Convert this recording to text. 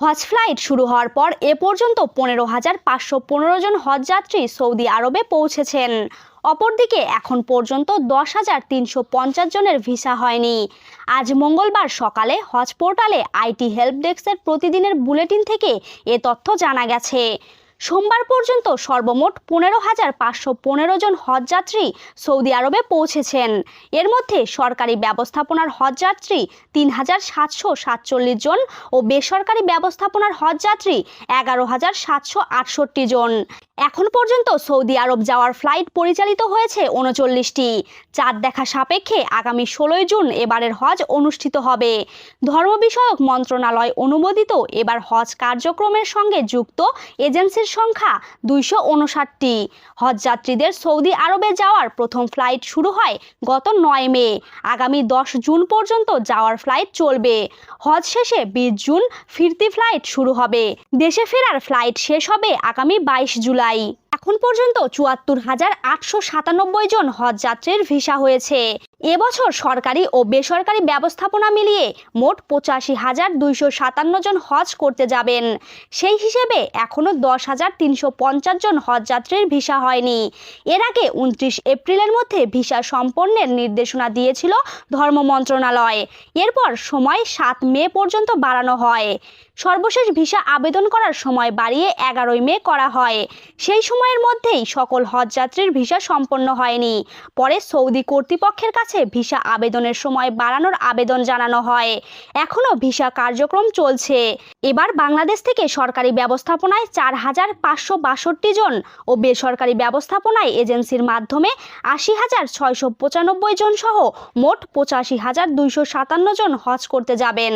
হজ flight শুরু হওয়ার পর এ পর্যন্ত পনেরো হাজার পাঁচশো পনেরো জন হজযাত্রী সৌদি আরবে পৌঁছেছেন। অপরদিকে এখন পর্যন্ত দশ হাজার তিনশো পঞ্চাশ জনের ভিসা হয়নি। আজ মঙ্গলবার সকালে হজ পোর্টালে আইটি হেল্প ডেস্কের প্রতিদিনের বুলেটিন থেকে এ তথ্য জানা গেছে। সোমবার পর্যন্ত সর্বমোট পনেরো হাজার পাঁচশো পনেরো জন হজযাত্রী সৌদি আরবে পৌঁছেছেন। এর মধ্যে সরকারি ব্যবস্থাপনার হজযাত্রী তিন হাজার সাতশো সাতচল্লিশ জন ও বেসরকারি ব্যবস্থাপনার হজযাত্রী এগারো হাজার সাতশো আটষট্টি জন। এখন পর্যন্ত সৌদি আরব যাওয়ার ফ্লাইট পরিচালিত হয়েছে উনচল্লিশটি। চাঁদ দেখা সাপেক্ষে আগামী ষোলোই জুন এবারের হজ অনুষ্ঠিত হবে। ধর্ম বিষয়ক মন্ত্রণালয় অনুমোদিত এবার হজ কার্যক্রমের সঙ্গে যুক্ত এজেন্সির সংখ্যা দুইশো উনষাটটি হজযাত্রীদের সৌদি আরবে যাওয়ার প্রথম ফ্লাইট শুরু হয় গত নয় মে। আগামী দশ জুন পর্যন্ত যাওয়ার ফ্লাইট চলবে। হজ শেষে বিশ জুন ফিরতি ফ্লাইট শুরু হবে। দেশে ফেরার ফ্লাইট শেষ হবে আগামী বাইশ জুলাই। এখন পর্যন্ত চুয়াত্তর হাজার আটশো সাতানব্বই জন হজযাত্রীর ভিসা হয়েছে। এবছর সরকারি ও বেসরকারি ব্যবস্থাপনা মিলিয়ে মোট পঁচাশি হাজার দুইশো সাতান্ন জন হজ করতে যাবেন। সেই হিসেবে এখনও দশ হাজার তিনশো পঞ্চাশ জন হজযাত্রীর ভিসা হয়নি। এর আগে উনত্রিশ এপ্রিলের মধ্যে ভিসা সম্পন্নের নির্দেশনা দিয়েছিল ধর্ম মন্ত্রণালয়। এরপর সময় সাত মে পর্যন্ত বাড়ানো হয়। সর্বশেষ ভিসা আবেদন করার সময় বাড়িয়ে এগারোই মে করা হয়। সেই সময়ের মধ্যেই সকল হজযাত্রীর ভিসা সম্পন্ন হয়নি। পরে সৌদি কর্তৃপক্ষের কাছে ভিসা আবেদনের সময় বাড়ানোর আবেদন জানানো হয়। এখনও ভিসা কার্যক্রম চলছে। এবার বাংলাদেশ থেকে সরকারি ব্যবস্থাপনায় চার হাজার পাঁচশো বাষট্টি জন ও বেসরকারি ব্যবস্থাপনায় এজেন্সির মাধ্যমে আশি হাজার ছয়শো পঁচানব্বই জন সহ মোট পঁচাশি হাজার দুইশো সাতান্ন জন হজ করতে যাবেন।